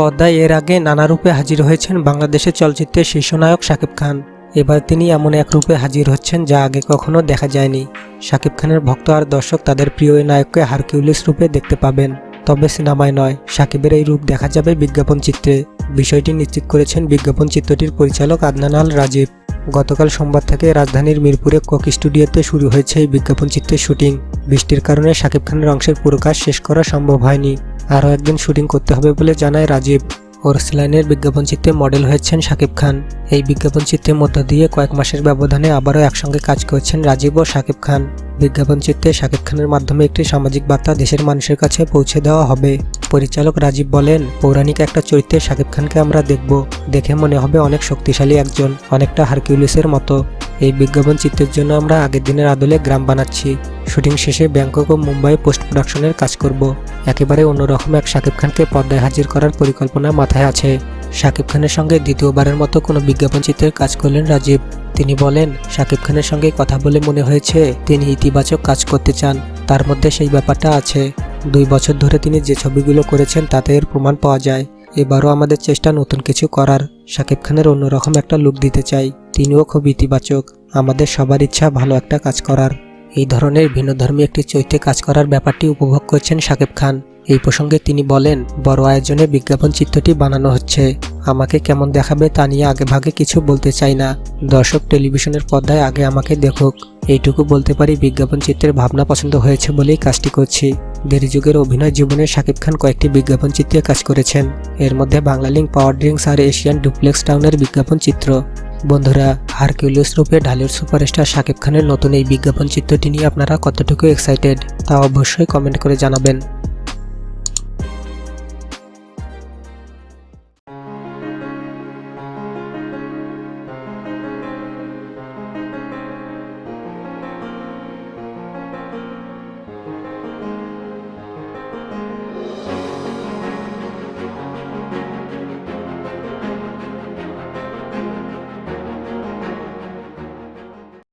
পর্দায় এর আগে নানা রূপে হাজির হয়েছেন বাংলাদেশের চলচ্চিত্রের শীর্ষনায়ক শাকিব খান। এবার তিনি এমন এক রূপে হাজির হচ্ছেন যা আগে কখনো দেখা যায়নি। শাকিব খানের ভক্ত আর দর্শক তাদের প্রিয় নায়ককে হারকিউলিস রূপে দেখতে পাবেন। তবে সিনেমায় নয়, শাকিবের এই রূপ দেখা যাবে বিজ্ঞাপন চিত্রে। বিষয়টি নিশ্চিত করেছেন বিজ্ঞাপন চিত্রটির পরিচালক আদনান আল রাজীব। গতকাল সোমবার থেকে রাজধানীর মিরপুরে কক স্টুডিওতে শুরু হয়েছে এই বিজ্ঞাপন চিত্রের শুটিং। বৃষ্টির কারণে শাকিব খানের অংশের পুরো কাজ শেষ করা সম্ভব হয়নি। আরও একদিন শুটিং করতে হবে বলে জানায় রাজীব। ওরসলাইনের বিজ্ঞাপন চিত্রে মডেল হয়েছেন শাকিব খান। এই বিজ্ঞাপন চিত্রের মধ্য দিয়ে কয়েক মাসের ব্যবধানে আবারও একসঙ্গে কাজ করছেন রাজীব ও শাকিব খান। বিজ্ঞাপন চিত্রে শাকিব খানের মাধ্যমে একটি সামাজিক বার্তা দেশের মানুষের কাছে পৌঁছে দেওয়া হবে। পরিচালক রাজীব বলেন, পৌরাণিক একটা চরিত্রে শাকিব খানকে আমরা দেখব। দেখে মনে হবে অনেক শক্তিশালী একজন, অনেকটা হারকিউলিসের মতো। এই বিজ্ঞাপন চিত্রের জন্য আমরা আগের দিনের আদলে গ্রাম বানাচ্ছি। শুটিং শেষে ব্যাংকক ও মুম্বাই পোস্ট প্রোডাকশনের কাজ করব। একেবারে অন্যরকম এক শাকিব খানকে পর্দায় হাজির করার পরিকল্পনা মাথায় আছে। শাকিব খানের সঙ্গে দ্বিতীয়বারের মতো কোনো বিজ্ঞাপন চিত্রের কাজ করলেন রাজীব। তিনি বলেন, শাকিব খানের সঙ্গে কথা বলে মনে হয়েছে, তিনি ইতিবাচক কাজ করতে চান, তার মধ্যে সেই ব্যাপারটা আছে। দুই বছর ধরে তিনি যে ছবিগুলো করেছেন তাতে এর প্রমাণ পাওয়া যায়। এবারও আমাদের চেষ্টা নতুন কিছু করার, শাকিব খানের অন্যরকম একটা লুক দিতে চাই। তিনিও খুব ইতিবাচক, আমাদের সবার ইচ্ছা ভালো একটা কাজ করার। এই ধরনের ভিন্নধর্মী একটি চরিত্রে কাজ করার ব্যাপারটি উপভোগ করছেন শাকিব খান। এই প্রসঙ্গে তিনি বলেন, বড় আয়োজনে বিজ্ঞাপন চিত্রটি বানানো হচ্ছে। আমাকে কেমন দেখাবে তা নিয়ে আগে ভাগে কিছু বলতে চাই না। দর্শক টেলিভিশনের পর্দায় আগে আমাকে দেখুক। এইটুকু বলতে পারি বিজ্ঞাপন চিত্রের ভাবনা পছন্দ হয়েছে বলেই কাজটি করছি। দেরি যুগের অভিনয় জীবনে শাকিব খান কয়েকটি বিজ্ঞাপন চিত্রে কাজ করেছেন। এর মধ্যে বাংলালিংক পাওয়ার ড্রিঙ্কস আর এশিয়ান ডুপ্লেক্স টাউনের বিজ্ঞাপন চিত্র। বন্ধুরা হারকিউলিয়াস রূপে ঢালিউড সুপারস্টার শাকিব খানের নতুন এই বিজ্ঞাপন চিত্রটি নিয়ে আপনারা কতটুকু এক্সাইটেড তা অবশ্যই কমেন্ট করে জানাবেন।